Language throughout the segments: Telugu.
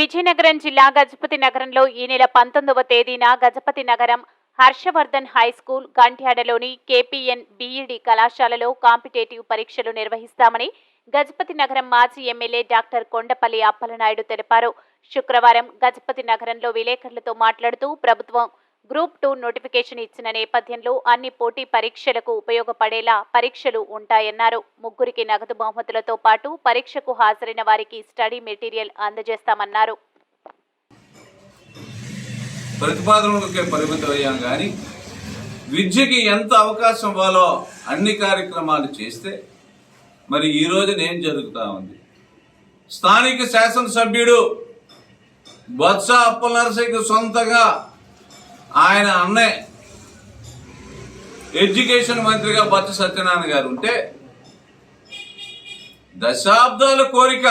విజయనగరం జిల్లా గజపతి నగరంలో ఈ నెల పంతొమ్మిదవ తేదీన గజపతి నగరం హర్షవర్ధన్ హై స్కూల్ గంట్యాడలోని కేపీఎన్ బీఈడి కళాశాలలో కాంపిటేటివ్ పరీక్షలు నిర్వహిస్తామని గజపతి నగరం మాజీ ఎమ్మెల్యే డాక్టర్ కొండపల్లి అప్పలనాయుడు తెలిపారు. శుక్రవారం గజపతి నగరంలో విలేకరులతో మాట్లాడుతూ ప్రభుత్వం గ్రూప్ టూ నోటిఫికేషన్ ఇచ్చిన నేపథ్యంలో అన్ని పోటీ పరీక్షలకు ఉపయోగపడేలా పరీక్షలు ఉంటాయన్నారు. ముగ్గురికి నగదు బహుమతులతో పాటు పరీక్షకు హాజరైన వారికి స్టడీ మెటీరియల్ అందజేస్తామన్నారు. ప్రతిపాదనలకే పరిమితం అయ్యాం కానీ విద్యకి ఎంత అవకాశం ఇవ్వాలో అన్ని కార్యక్రమాలు చేస్తే మరి ఈ రోజున ఏం జరుగుతా ఉంది? స్థానిక శాసనసభ్యుడు బొత్స అప్పలనరసయ్యకు సొంతంగా ఆయన అన్నే ఎడ్యుకేషన్ మంత్రిగా బొత్స సత్యనారాయణ గారు ఉంటే దశాబ్దాల కోరిక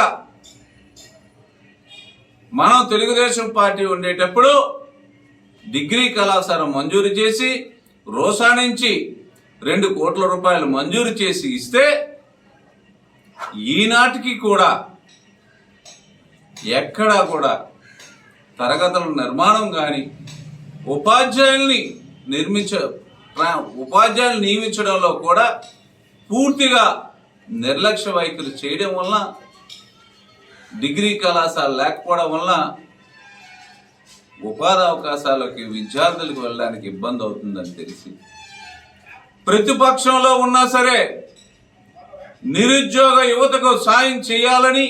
మనం తెలుగుదేశం పార్టీ ఉండేటప్పుడు డిగ్రీ కళాశాల మంజూరు చేసి రోసా నుంచి రెండు కోట్ల రూపాయలు మంజూరు చేసి ఇస్తే ఈనాటికి కూడా ఎక్కడా కూడా తరగతుల నిర్మాణం కానీ ఉపాధ్యాయుల్ని నిర్మించ ప్ర- ఉపాధ్యాయులు నియమించడంలో కూడా పూర్తిగా నిర్లక్ష్య వైఖరి చేయడం వలన డిగ్రీ కళాశాల లేకపోవడం వలన ఉపాధి అవకాశాలకి విద్యార్థులకు వెళ్ళడానికి ఇబ్బంది అవుతుందని తెలిసి ప్రతిపక్షంలో ఉన్నా సరే నిరుద్యోగ యువతకు సాయం చేయాలని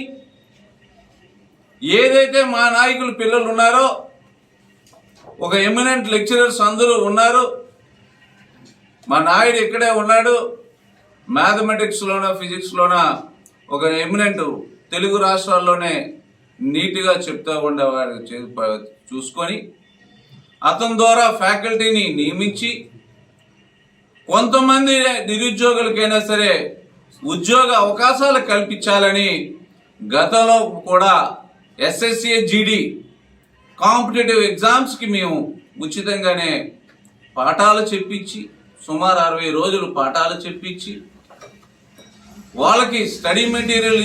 ఏదైతే మా నాయకులు పిల్లలు ఉన్నారో ఒక ఎమినెంట్ లెక్చరర్స్ అందరూ ఉన్నారు. మా నాయుడు ఇక్కడే ఉన్నాడు. మ్యాథమెటిక్స్లోన ఫిజిక్స్లోన ఒక ఎమినెంట్ తెలుగు రాష్ట్రాల్లోనే నీట్గా చెప్తూ ఉండేవాడు చే- చూసుకొని అతని ద్వారా ఫ్యాకల్టీని నియమించి కొంతమంది నిరుద్యోగులకైనా సరే ఉద్యోగ అవకాశాలు కల్పించాలని గతంలో కూడా ఎస్ఎస్సీ జీడీ కాంపిటేటివ్ ఎగ్జామ్స్కి మేము ఉచితంగానే పాఠాలు చెప్పించి సుమారు అరవై రోజులు పాఠాలు చెప్పించి వాళ్ళకి స్టడీ మెటీరియల్